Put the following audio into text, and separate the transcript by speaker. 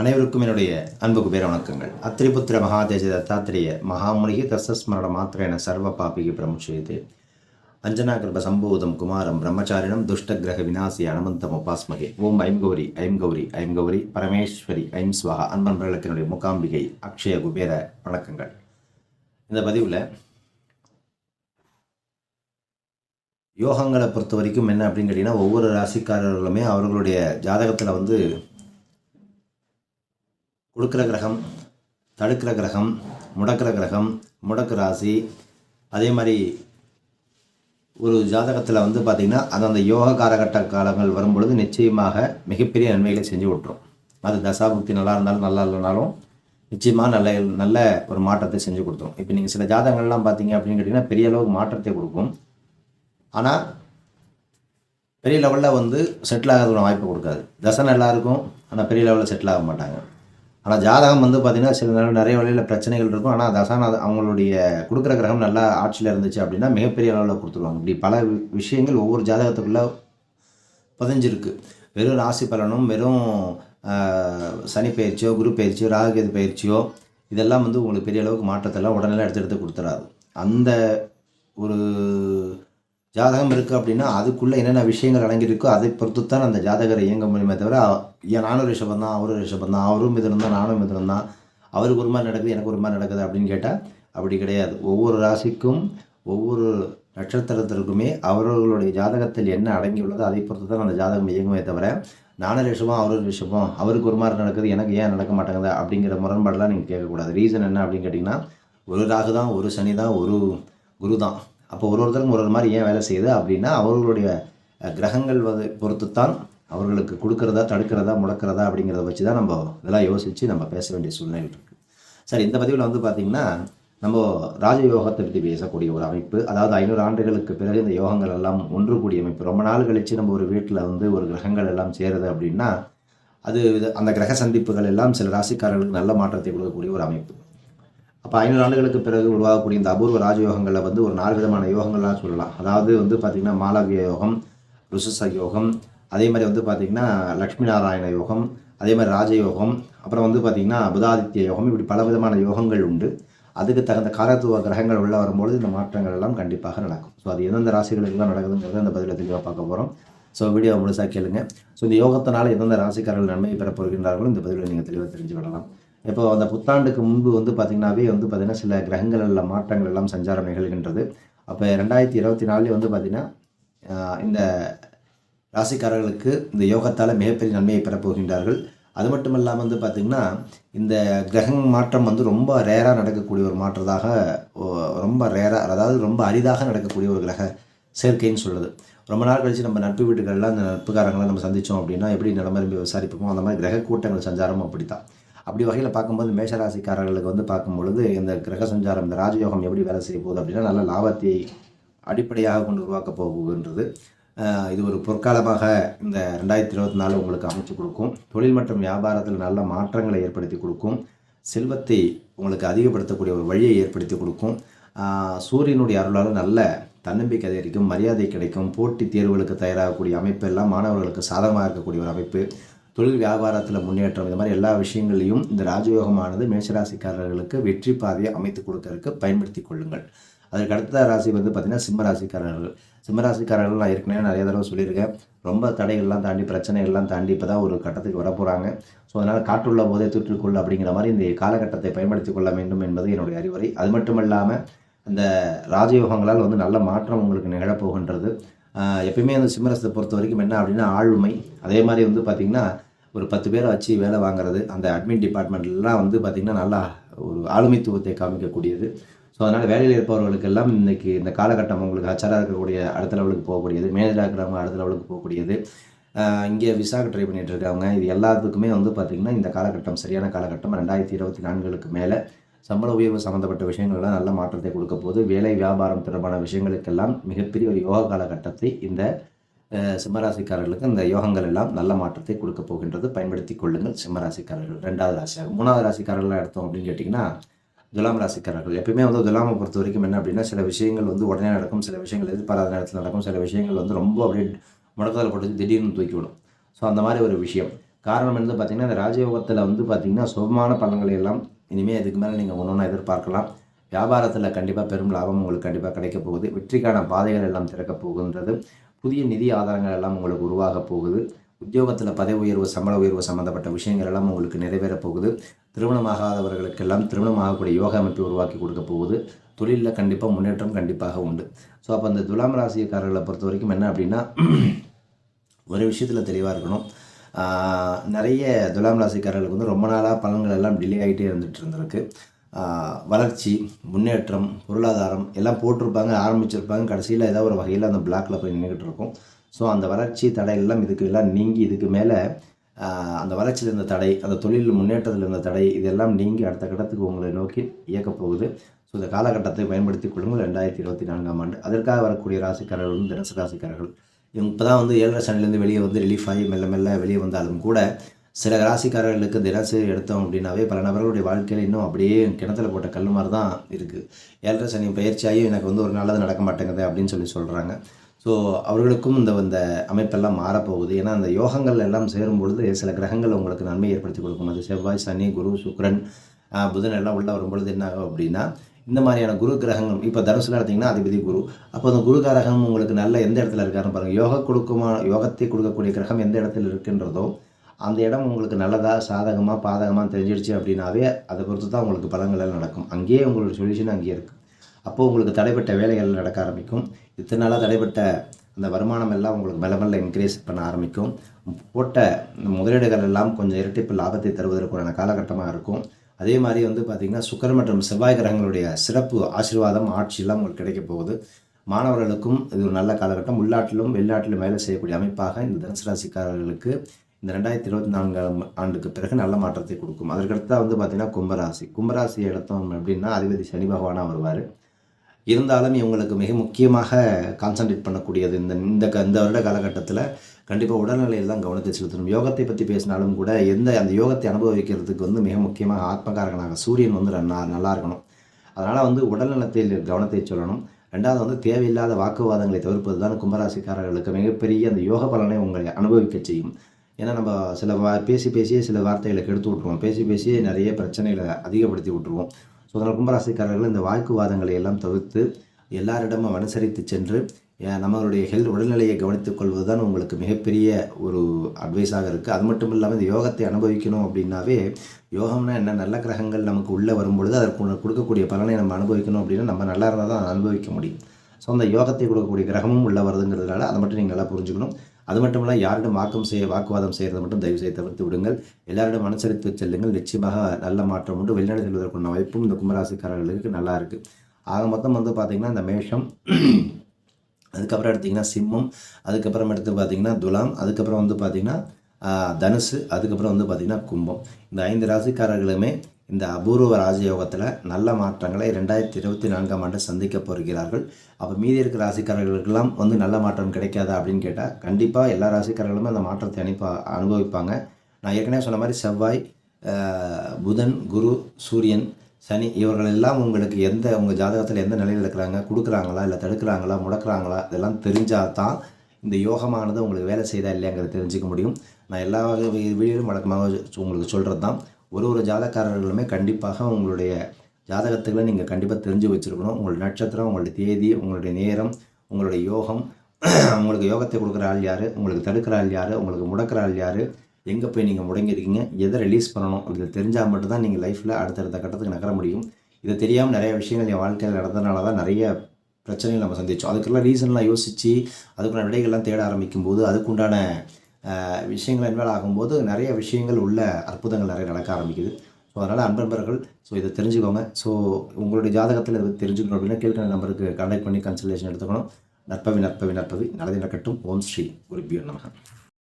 Speaker 1: அனைவருக்கும் என்னுடைய அன்பு குபேர வணக்கங்கள். அத்திரிபுத்திர மகாதேஜ தத்தாத்திரேய மகாமுனிகி தசஸ்மரண மாத்திரேன சர்வ பாபிகி அஞ்சனா கல்ப சம்பூதம் குமாரம் பிரம்மச்சாரிணம் துஷ்ட கிரக விநாசி அனமந்தம் உபாஸ்மகே. ஓம் ஐம் கௌரி ஐம் கௌரி ஐம் கௌரி பரமேஸ்வரி ஐம் ஸ்வஹா அன்பர்களுக்கு என்னுடைய முகாம்பிகை அக்ஷய குபேர வணக்கங்கள். இந்த பதிவில் யோகங்களை பொறுத்த வரைக்கும் என்ன அப்படின்னு கேட்டிங்கன்னா ஒவ்வொரு ராசிக்காரர்களுமே அவர்களுடைய ஜாதகத்தில் வந்து கொடுக்குற கிரகம் தடுக்கிற கிரகம் முடக்கிற கிரகம் முடக்கு ராசி அதே மாதிரி ஒரு ஜாதகத்தில் வந்து பார்த்திங்கன்னா அந்தந்த யோக காலகட்ட காலங்கள் வரும்பொழுது நிச்சயமாக மிகப்பெரிய நன்மைகளை செஞ்சு விட்டுரும். அது தசாபுக்தி நல்லா இருந்தாலும் நல்லா இல்லைனாலும் நிச்சயமாக நல்ல நல்ல ஒரு மாற்றத்தை செஞ்சு கொடுத்துரும். இப்போ நீங்கள் சில ஜாதகங்கள்லாம் பார்த்தீங்க அப்படின்னு கேட்டிங்கன்னா பெரிய அளவுக்கு மாற்றத்தை கொடுக்கும். ஆனால் பெரிய லெவலில் வந்து செட்டில் ஆகிறதுக்கு வாய்ப்பு கொடுக்காது. தசை நல்லா இருக்கும் ஆனால் பெரிய லெவலில் செட்டில் ஆக மாட்டாங்க. ஆனால் ஜாதகம் வந்து பார்த்திங்கன்னா சில நேரம் நிறைய வழியில் பிரச்சனைகள் இருக்கும். ஆனால் தசான அவங்களுடைய கொடுக்குற கிரகம் நல்லா ஆட்சியில் இருந்துச்சு அப்படின்னா மிகப்பெரிய அளவில் கொடுத்துருவாங்க. இப்படி பல விஷயங்கள் ஒவ்வொரு ஜாதகத்துக்குள்ளே பதிஞ்சிருக்கு. வெறும் ராசி பலனும் வெறும் சனி பயிற்சியோ குரு பயிற்சியோ ராகுகேது பயிற்சியோ இதெல்லாம் வந்து உங்களுக்கு பெரிய அளவுக்கு மாற்றத்தெல்லாம் உடனே எடுத்து எடுத்து கொடுத்துறாது அந்த ஒரு ஜாதகம் இருக்குது அப்படின்னா அதுக்குள்ளே என்னென்ன விஷயங்கள் அடங்கியிருக்கோ அதை பொறுத்து தான் அந்த ஜாதகரை இயங்க முடியுமே தவிர ஏன் நானும் ரிஷபம் தான் அவரும் ரிஷபம் தான் அவரும் மிதனம் தான் நானும் மிதனம் தான் அவருக்கு ஒரு மாதிரி நடக்குது எனக்கு ஒரு மாதிரி நடக்குது அப்படின்னு கேட்டால் அப்படி கிடையாது. ஒவ்வொரு ராசிக்கும் ஒவ்வொரு நட்சத்திரத்திற்குமே அவர்களுடைய ஜாதகத்தில் என்ன அடங்கியுள்ளதோ அதை பொறுத்து தான் அந்த ஜாதகம் இயங்குமே தவிர நானும் ரிஷபம் அவரும் ரிஷபம் அவருக்கு ஒரு மாதிரி நடக்குது எனக்கு ஏன் நடக்க மாட்டேங்குது? அப்படிங்கிற முரண்பாடெலாம் நீங்கள் கேட்கக்கூடாது. ரீசன் என்ன அப்படின்னு கேட்டிங்கன்னா ஒரு ராகு தான் ஒரு சனி தான் ஒரு குரு தான். அப்போ ஒரு ஒருத்தருக்கும் ஒரு ஒரு மாதிரி ஏன் வேலை செய்யுது அப்படின்னா அவர்களுடைய கிரகங்கள் வந்து பொறுத்து தான் அவர்களுக்கு கொடுக்கறதா தடுக்கிறதா முடக்கிறதா அப்படிங்கிறத வச்சு தான் நம்ம இதெல்லாம் யோசித்து நம்ம பேச வேண்டிய சூழ்நிலை இருக்குது சரி இந்த பதிவில் வந்து பார்த்திங்கன்னா நம்ம ராஜயோகத்தை பற்றி பேசக்கூடிய ஒரு அமைப்பு அதாவது ஐநூறு ஆண்டுகளுக்கு பிறகு இந்த யோகங்கள் எல்லாம் ஒன்று கூடிய அமைப்பு. ரொம்ப நாள் கழித்து நம்ம ஒரு வீட்டில் வந்து ஒரு கிரகங்கள் எல்லாம் சேருது அப்படின்னா அது அந்த கிரக சந்திப்புகள் எல்லாம் சில ராசிக்காரர்களுக்கு நல்ல மாற்றத்தை கொடுக்கக்கூடிய ஒரு அமைப்பு. அப்போ ஐநூறு ஆண்டுகளுக்கு பிறகு உருவாகக்கூடிய இந்த அபூர்வ ராஜயோகங்களில் வந்து ஒரு நாலு விதமான யோகங்கள்லாம் சொல்லலாம். அதாவது வந்து பார்த்திங்கன்னா மாலவிய யோகம் ருசுச யோகம் அதே மாதிரி வந்து பார்த்திங்கன்னா லக்ஷ்மி நாராயண யோகம் அதே மாதிரி ராஜயோகம் அப்புறம் வந்து பார்த்திங்கன்னா புதாதித்ய யோகம் இப்படி பல விதமான யோகங்கள் உண்டு. அதுக்கு தகுந்த காரத்துவ கிரகங்கள் உள்ள வரும்பொழுது இந்த மாற்றங்கள் எல்லாம் கண்டிப்பாக நடக்கும். ஸோ அது எந்தெந்த ராசிகளுக்குலாம் நடக்குதுங்கிறத அந்த பதிலை தெளிவாக பார்க்க போகிறோம் ஸோ வீடியோ முழுசாக கேளுங்க. ஸோ இந்த யோகத்தினால எந்தெந்த ராசிக்காரர்கள் நன்மை பெறப் போகின்றார்களோ இந்த பதிவில் நீங்கள் தெளிவாக தெரிஞ்சு கொள்ளலாம். இப்போ அந்த புத்தாண்டுக்கு முன்பு வந்து பார்த்திங்கனாவே வந்து பார்த்திங்கன்னா சில கிரகங்களில் மாற்றங்கள் எல்லாம் சஞ்சாரம் நிகழ்கின்றது. அப்போ ரெண்டாயிரத்தி இருபத்தி நாலுலேயே வந்து பார்த்திங்கன்னா இந்த ராசிக்காரர்களுக்கு இந்த யோகத்தால் மிகப்பெரிய நன்மையை பெறப்போகின்றார்கள் அது மட்டும் இல்லாமல் வந்து பார்த்திங்கன்னா இந்த கிரக மாற்றம் வந்து ரொம்ப ரேராக நடக்கக்கூடிய ஒரு மாற்றதாக ஓ- ரொம்ப ரேராக அதாவது ரொம்ப அரிதாக நடக்கக்கூடிய ஒரு கிரக சேர்க்கைன்னு சொல்லுது ரொம்ப நாள் கழிச்சு நம்ம நட்பு வீட்டுகள்லாம் அந்த நட்புக்காரங்களை நம்ம சந்தித்தோம் அப்படின்னா எப்படி நிலமரும்பி விசாரிப்போமோ அந்த மாதிரி கிரக கூட்டங்கள் சஞ்சாரமும் அப்படி தான் அப்படி வகையில் பார்க்கும்போது மேஷராசிக்காரர்களுக்கு வந்து பார்க்கும் பொழுது இந்த கிரக சஞ்சாரம் இந்த ராஜயோகம் எப்படி வேலை செய்ய போகுது அப்படின்னா நல்ல லாபத்தை அடிப்படையாக கொண்டு உருவாக்க போகுன்றது இது ஒரு பொற்காலமாக இந்த ரெண்டாயிரத்தி இருபத்தி நாலு உங்களுக்கு அமைச்சு கொடுக்கும். தொழில் மற்றும் வியாபாரத்தில் நல்ல மாற்றங்களை ஏற்படுத்தி கொடுக்கும். செல்வத்தை உங்களுக்கு அதிகப்படுத்தக்கூடிய ஒரு வழியை ஏற்படுத்தி கொடுக்கும். சூரியனுடைய அருளால் நல்ல தன்னம்பிக்கை அதிகரிக்கும் மரியாதை கிடைக்கும் போட்டித் தேர்வுகளுக்கு தயாராகக்கூடிய அமைப்பு எல்லாம் மாணவர்களுக்கு சாதகமாக இருக்கக்கூடிய ஒரு அமைப்பு. தொழில் வியாபாரத்தில் முன்னேற்றம் இந்த மாதிரி எல்லா விஷயங்களையும் இந்த ராஜயோகமானது மேஷராசிக்காரர்களுக்கு வெற்றி பாதையை அமைத்து கொடுக்கறதுக்கு பயன்படுத்தி கொள்ளுங்கள். அதுக்கு அடுத்த ராசி வந்து பார்த்திங்கன்னா சிம்ம ராசிக்காரர்கள் சிம்ம ராசிக்காரர்கள் நான் ஏற்கனவே நிறைய தடவை சொல்லியிருக்கேன். ரொம்ப தடைகள்லாம் தாண்டி பிரச்சனைகள்லாம் தாண்டி இப்போ தான் ஒரு கட்டத்துக்கு வர போகிறாங்க ஸோ அதனால் காற்றுள்ள போதே தூற்றிக்கொள் அப்படிங்கிற மாதிரி இந்த காலகட்டத்தை பயன்படுத்தி கொள்ள வேண்டும் என்பது என்னுடைய அறிவுரை. அது மட்டும் இல்லாமல் அந்த ராஜயோகங்களால் வந்து நல்ல மாற்றம் உங்களுக்கு நிகழப்போகின்றது. எப்பயுமே அந்த சிம்மரசத்தை பொறுத்த வரைக்கும் என்ன அப்படின்னா ஆளுமை. அதே மாதிரி வந்து பார்த்திங்கன்னா ஒரு பத்து பேரை வச்சு வேலை வாங்குறது அந்த அட்மின் டிபார்ட்மெண்ட்லாம் வந்து பார்த்திங்கன்னா நல்லா ஒரு ஆளுமைத்துவத்தை காமிக்கக்கூடியது. ஸோ அதனால் வேலையில் இருப்பவர்களுக்கெல்லாம் இன்றைக்கி இந்த காலகட்டம் உங்களுக்கு ஹச்சராக இருக்கக்கூடிய அடுத்த லெவலுக்கு போகக்கூடியது மேனேஜராக இருக்கிறவங்க அடுத்த லெவலுக்கு போகக்கூடியது. இங்கே விசாக்கு ட்ரை பண்ணிகிட்டு இருக்காங்க. இது எல்லாத்துக்குமே வந்து பார்த்திங்கன்னா இந்த காலகட்டம் சரியான காலகட்டம் ரெண்டாயிரத்தி இருபத்தி நான்குகளுக்கு மேலே சம்பள உயர்வு சம்மந்தப்பட்ட விஷயங்கள்லாம் நல்ல மாற்றத்தை கொடுக்க போது வேலை வியாபாரம் தொடர்பான விஷயங்களுக்கெல்லாம் மிகப்பெரிய ஒரு யோக காலகட்டத்தை இந்த சிம்மராசிக்காரர்களுக்கு இந்த யோகங்கள் எல்லாம் நல்ல மாற்றத்தை கொடுக்க போகின்றது. பயன்படுத்தி கொள்ளுங்கள் சிம்மராசிக்காரர்கள். ரெண்டாவது ராசியாக. மூணாவது ராசிக்காரர்களாக எடுத்தோம் அப்படின்னு கேட்டிங்கன்னா துலாம் ராசிக்காரர்கள். எப்பயுமே வந்து துலாமை பொறுத்த வரைக்கும் என்ன அப்படின்னா சில விஷயங்கள் வந்து உடனே நடக்கும் சில விஷயங்கள் எதிர்பாராத நேரத்தில் நடக்கும். சில விஷயங்கள் வந்து ரொம்ப அப்படியே முடக்கத்தில் போட்டு திடீர்னு தூக்கி விடும். ஸோ அந்த மாதிரி ஒரு விஷயம். காரணம் வந்து பார்த்திங்கன்னா இந்த ராஜயோகத்தில் வந்து பார்த்திங்கன்னா சுபமான பலன்களை எல்லாம் இனிமேல் இதுக்கு மேலே நீங்கள் ஒன்று ஒன்றா எதிர்பார்க்கலாம். வியாபாரத்தில் கண்டிப்பாக பெரும் லாபம் உங்களுக்கு கண்டிப்பாக கிடைக்க போகுது. வெற்றிக்கான பாதைகள் எல்லாம் திறக்க போகின்றது. புதிய நிதி ஆதாரங்கள் எல்லாம் உங்களுக்கு உருவாக போகுது. உத்தியோகத்தில் பதவி உயர்வு சம்பள உயர்வு சம்மந்தப்பட்ட விஷயங்கள் எல்லாம் உங்களுக்கு நிறைவேறப் போகுது. திருமணமாகாதவர்களுக்கெல்லாம் திருமணமாகக்கூடிய யோகா அமைப்பு உருவாக்கி கொடுக்க போகுது. தொழிலில் கண்டிப்பாக முன்னேற்றம் கண்டிப்பாக உண்டு. ஸோ அப்போ அந்த துலாம் ராசிக்காரர்களை பொறுத்த வரைக்கும் என்ன அப்படின்னா ஒரு விஷயத்தில் தெளிவாக இருக்கணும். நிறைய துலாம் ராசிக்காரர்களுக்கு வந்து ரொம்ப நாளாக பலன்கள் எல்லாம் டிலே ஆகிட்டே இருந்துகிட்டு இருந்திருக்கு. வளர்ச்சி முன்னேற்றம் பொருளாதாரம் எல்லாம் போட்டிருப்பாங்க ஆரம்பிச்சிருப்பாங்க. கடைசியில் ஏதோ ஒரு வகையில் அந்த பிளாக்ல போய் நின்றுக்கிட்டு இருக்கும். ஸோ அந்த வளர்ச்சி தடை எல்லாம் இதுக்கு எல்லாம் நீங்கி இதுக்கு மேலே அந்த வளர்ச்சியில் இருந்த தடை அந்த தொழில் முன்னேற்றத்தில் இருந்த தடை இதெல்லாம் நீங்கி அடுத்த கட்டத்துக்கு உங்களை நோக்கி இயக்கப் போகுது. ஸோ இந்த காலகட்டத்தை பயன்படுத்தி கொள்ளுங்கள். ரெண்டாயிரத்தி இருபத்தி நான்காம் ஆண்டு. அதற்காக வரக்கூடிய ராசிக்காரர்கள் வந்து தனுசு ராசிக்காரர்கள். இவங்க இப்போ தான் வந்து ஏழரை சனிலேருந்து வெளியே வந்து ரிலீஃப் ஆகி மெல்ல மெல்ல வெளியே வந்தாலும் கூட சில ராசிக்காரர்களுக்கு தினசரி எடுத்தோம் அப்படின்னாவே பல நபர்களுடைய வாழ்க்கையில் இன்னும் அப்படியே கிணத்துல போட்ட கல் மாதிரி தான் இருக்குது ஏழரை சனி பயிற்சியாகியும் எனக்கு வந்து ஒரு நல்லது நடக்க மாட்டேங்குது அப்படின்னு சொல்லி சொல்கிறாங்க ஸோ அவர்களுக்கும் இந்த இந்த அமைப்பெல்லாம் மாறப்போகுது. ஏன்னா அந்த யோகங்கள் எல்லாம் சேரும் பொழுது சில கிரகங்கள் உங்களுக்கு நன்மை ஏற்படுத்தி கொடுக்கும். அது செவ்வாய் சனி குரு சுக்கிரன் புதன் எல்லாம் உள்ளே வரும்பொழுது என்ன ஆகும் அப்படின்னா இந்த மாதிரியான குரு கிரகங்கள் இப்போ தனுசில் எடுத்திங்கன்னா அதிபதி குரு. அப்போ அந்த குரு கிரகம் உங்களுக்கு நல்ல எந்த இடத்துல இருக்காருன்னு பாருங்கள் யோக கொடுக்குமா யோகத்தை கொடுக்கக்கூடிய கிரகம் எந்த இடத்துல இருக்குன்றதோ அந்த இடம் உங்களுக்கு நல்லதாக சாதகமாக பாதகமாக தெரிஞ்சிடுச்சு அப்படின்னாவே அதை பொறுத்து தான் உங்களுக்கு பலன்கள் நடக்கும். அங்கேயே உங்களோட சொல்யூஷன் அங்கேயே இருக்குது அப்போது உங்களுக்கு தடைப்பட்ட வேலைகள் நடக்க ஆரம்பிக்கும். இத்தனை நாளாக தடைப்பட்ட அந்த வருமானம் எல்லாம் உங்களுக்கு மெல்ல மெல்ல இன்க்ரீஸ் பண்ண ஆரம்பிக்கும். போட்ட முதலீடுகள் எல்லாம் கொஞ்சம் இரட்டிப்பு லாபத்தை தருவதற்கான காலகட்டமாக இருக்கும். அதே மாதிரி வந்து பார்த்திங்கன்னா சுக்கர் மற்றும் செவ்வாய் கிரகங்களுடைய சிறப்பு ஆசீர்வாதம் ஆட்சியெல்லாம் உங்களுக்கு கிடைக்க போகுது. மாணவர்களுக்கும் இது ஒரு நல்ல காலகட்டம். உள்நாட்டிலும் வெளிநாட்டிலும் வேலை செய்யக்கூடிய அமைப்பாக இந்த தனுசு ராசிக்காரர்களுக்கு இந்த ரெண்டாயிரத்தி இருபத்தி நான்காம் ஆண்டுக்கு பிறகு நல்ல மாற்றத்தை கொடுக்கும். அதற்கடுத்தா வந்து பார்த்திங்கன்னா கும்பராசி. கும்பராசி எடுத்தோம் அப்படின்னா அதிபதி சனி பகவானாக வருவார். இருந்தாலும் இவங்களுக்கு மிக முக்கியமாக கான்சன்ட்ரேட் பண்ணக்கூடியது இந்த இந்த க- இந்த வருட காலகட்டத்தில் கண்டிப்பாக உடல்நிலையில் தான் கவனத்தை செலுத்தணும். யோகத்தை பற்றி பேசினாலும் கூட எந்த அந்த யோகத்தை அனுபவிக்கிறதுக்கு வந்து மிக முக்கியமாக ஆத்மகாரகனாக சூரியன் வந்து நல்லா நல்லா இருக்கணும். அதனால் வந்து உடல்நலத்தில் கவனத்தை சொல்லணும். ரெண்டாவது வந்து தேவையில்லாத வாக்குவாதங்களை தவிர்ப்பது தான் கும்பராசிக்காரர்களுக்கு மிகப்பெரிய அந்த யோக பலனை உங்களை அனுபவிக்க செய்யும். ஏன்னா நம்ம சில வா பேசி பேசியே சில வார்த்தைகளை கெடுத்து விட்ருவோம் பேசி பேசியே நிறைய பிரச்சனைகளை அதிகப்படுத்தி விட்ருவோம் ஸோ அதனால் கும்பராசிக்காரர்கள் இந்த வாய்க்குவாதங்களை எல்லாம் தவிர்த்து எல்லாரிடமும் அனுசரித்து சென்று நம்மளுடைய ஹெல்த் உடல்நிலையை கவனித்துக் கொள்வது தான் உங்களுக்கு மிகப்பெரிய ஒரு அட்வைஸாக இருக்குது அது மட்டும் இல்லாமல் இந்த யோகத்தை அனுபவிக்கணும் அப்படின்னாவே யோகம்னா என்ன? நல்ல கிரகங்கள் நமக்கு உள்ளே வரும்பொழுது அதற்கு கொடுக்கக்கூடிய பலனை நம்ம அனுபவிக்கணும் அப்படின்னா நம்ம நல்லா இருந்தால் தான் அனுபவிக்க முடியும். ஸோ அந்த யோகத்தை கொடுக்கக்கூடிய கிரகமும் உள்ளே வருதுங்கிறதுனால அதை மட்டும் நீங்கள் நல்லா புரிஞ்சுக்கணும். அது மட்டும் இல்லை யாரிடம் வாக்கம் செய்ய வாக்குவாதம் செய்கிறத மட்டும் தயவு செய்து தவிர்த்து விடுங்கள். எல்லாரிடம் அனுசரித்து செல்லுங்கள். நிச்சயமாக நல்ல மாற்றம் உண்டு. வெளிநாடு செல்வதற்கான வாய்ப்பும் இந்த கும்பராசிக்காரர்களுக்கு நல்லா இருக்குது ஆக மொத்தம் வந்து பார்த்திங்கன்னா இந்த மேஷம் அதுக்கப்புறம் எடுத்திங்கன்னா சிம்மம் அதுக்கப்புறம் எடுத்து பார்த்தீங்கன்னா துலாம் அதுக்கப்புறம் வந்து பார்த்திங்கன்னா தனுசு அதுக்கப்புறம் வந்து பார்த்திங்கன்னா கும்பம். இந்த ஐந்து ராசிக்காரர்களுமே இந்த அபூர்வ ராஜயோகத்தில் நல்ல மாற்றங்களை ரெண்டாயிரத்தி இருபத்தி நான்காம் ஆண்டு சந்திக்க போகிறார்கள். அப்போ மீதி இருக்கிற ராசிக்காரர்களுக்கெல்லாம் வந்து நல்ல மாற்றம் கிடைக்காதா அப்படின்னு கேட்டால் கண்டிப்பாக எல்லா ராசிக்காரர்களுமே அந்த மாற்றத்தை அனுப்ப அனுபவிப்பாங்க. நான் ஏற்கனவே சொன்ன மாதிரி செவ்வாய் புதன் குரு சூரியன் சனி இவர்கள் எல்லாம் உங்களுக்கு எந்த உங்கள் ஜாதகத்தில் எந்த நிலையில் இருக்கிறாங்க? கொடுக்குறாங்களா? இல்லை தடுக்கிறாங்களா? முடக்கிறாங்களா? இதெல்லாம் தெரிஞ்சால் தான் இந்த யோகமானது உங்களுக்கு வேலை செய்தா இல்லையாங்கிறத தெரிஞ்சுக்க முடியும். நான் எல்லா வகை வீடியோலும் வழக்கமாக சொ- உங்களுக்கு சொல்கிறது தான் ஒரு ஒரு ஜாதகக்காரர்களுமே கண்டிப்பாக உங்களுடைய ஜாதகத்துகளை நீங்கள் கண்டிப்பாக தெரிஞ்சு வச்சுருக்கணும். உங்களுடைய நட்சத்திரம் உங்களுடைய தேதி உங்களுடைய நேரம் உங்களுடைய யோகம். உங்களுக்கு யோகத்தை கொடுக்குற ஆள் யார்? உங்களுக்கு தடுக்கிற ஆள் யார்? உங்களுக்கு முடக்கிற ஆள் யார்? எங்கே போய் நீங்கள் முடங்கியிருக்கீங்க? எதை ரிலீஸ் பண்ணணும்? அப்படி தெரிஞ்சால் மட்டும்தான் நீங்கள் லைஃப்பில் அடுத்தடுத்த கட்டத்துக்கு நகர முடியும். இதை தெரியாமல் நிறைய விஷயங்கள் என் வாழ்க்கையில் நடந்ததுனால தான் நிறைய பிரச்சனைகள் நம்ம சந்திச்சோம். அதுக்கெல்லாம் ரீசன்லாம் யோசித்து அதுக்குள்ள விடைகள்லாம் தேட ஆரம்பிக்கும் போது அதுக்குண்டான விஷயங்கள் இன்வால்வ் ஆகும்போது நிறைய விஷயங்கள் உள்ள அற்புதங்கள் நிறைய நடக்க ஆரம்பிக்குது. ஸோ அதனால் அன்பன்பர்கள் ஸோ இதை தெரிஞ்சுக்கோங்க. ஸோ உங்களுடைய ஜாதகத்தில் இதை தெரிஞ்சுக்கணும் அப்படின்னா கீழ்கண்ட நம்பருக்கு கான்டாக்ட் பண்ணி கன்சல்டேஷன் எடுத்துக்கணும். நற்பவி நற்பவி நற்பவி. நல்லது நடக்கட்டும். ஓம் ஸ்ரீ குருபியோ நமகன்